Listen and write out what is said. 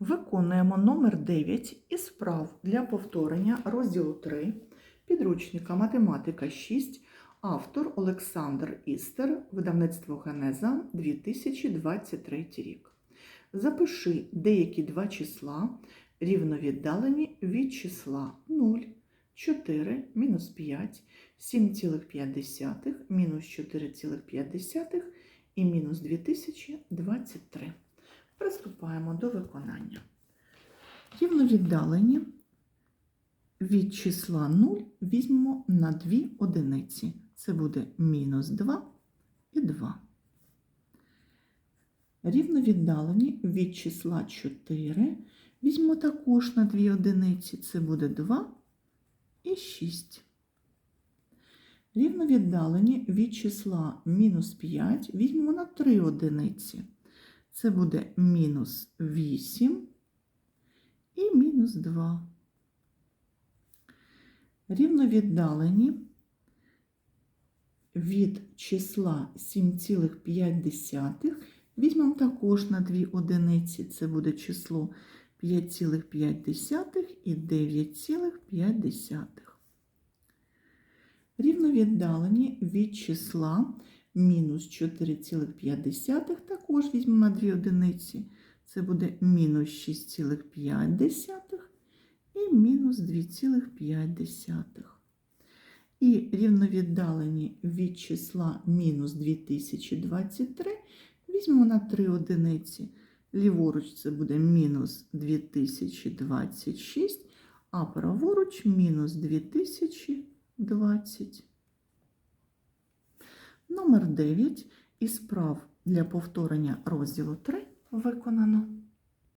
Виконуємо номер 9 із вправ для повторення розділу 3 підручника Математика 6, автор Олександр Істер, видавництво Генеза 2023 рік. Запиши деякі два числа, рівновіддалені від числа 0, 4, мінус 5, 7,5, мінус 4,5 і мінус 2023. Приступаємо до виконання. Рівновіддалені від числа 0 візьмемо на 2 одиниці. Це буде мінус 2 і 2. Рівновіддалені від числа 4 візьмемо також на 2 одиниці. Це буде 2 і 6. Рівновіддалені від числа мінус 5 візьмемо на 3 одиниці. Це буде мінус 8 і мінус 2. Рівновіддалені від числа 7,5 візьмемо також на 2 одиниці. Це буде число 5,5 і 9,5. Рівновіддалені від числа мінус 4,5 також візьмемо на 2 одиниці. Це буде мінус 6,5 і мінус 2,5. І рівновіддалені від числа мінус 2023 візьмемо на 3 одиниці. Ліворуч це буде мінус 2026, а праворуч мінус 2020. Номер 9 із прав для повторення розділу 3 виконано.